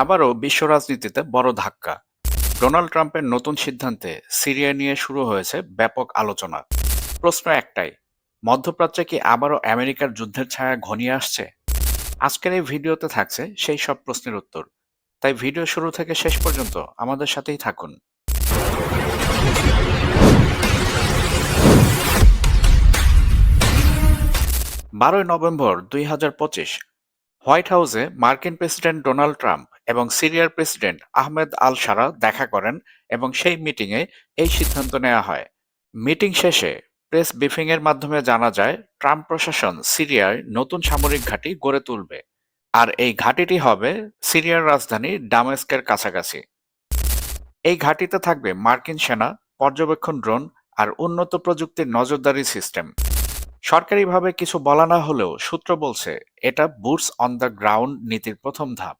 আবারও বিশ্ব রাজনীতিতে বড় ধাক্কা। ডোনাল্ড ট্রাম্পের নতুন সিদ্ধান্তে সিরিয়া নিয়ে শুরু হয়েছে ব্যাপক আলোচনা। প্রশ্ন একটাই, মধ্যপ্রাচ্যে কি আবারও আমেরিকার যুদ্ধের ছায়া ঘনিয়ে আসছে? আজকের এই ভিডিওতে থাকছে সেই সব প্রশ্নের উত্তর। তাই ভিডিও শুরু থেকে শেষ পর্যন্ত আমাদের সাথেই থাকুন। বারোই নভেম্বর দুই হাজার পঁচিশ হোয়াইট হাউসে মার্কিন প্রেসিডেন্ট ডোনাল্ড ট্রাম্প এবং সিরিয়ার প্রেসিডেন্ট আহমেদ আল সারা দেখা করেন এবং সেই মিটিংয়ে এই সিদ্ধান্ত নেওয়া হয়। মিটিং শেষে প্রেস ব্রিফিং এর মাধ্যমে জানা যায়, ট্রাম্প প্রশাসন সিরিয়ায় নতুন সামরিক ঘাঁটি গড়ে তুলবে। আর এই ঘাঁটিটি হবে সিরিয়ার রাজধানী ডামেস্কের কাছাকাছি। এই ঘাঁটিতে থাকবে মার্কিন সেনা, পর্যবেক্ষণ ড্রোন আর উন্নত প্রযুক্তির নজরদারি সিস্টেম। সরকারিভাবে কিছু বলা না হলেও সূত্র বলছে, এটা বুটস অন দ্য গ্রাউন্ড নীতির প্রথম ধাপ।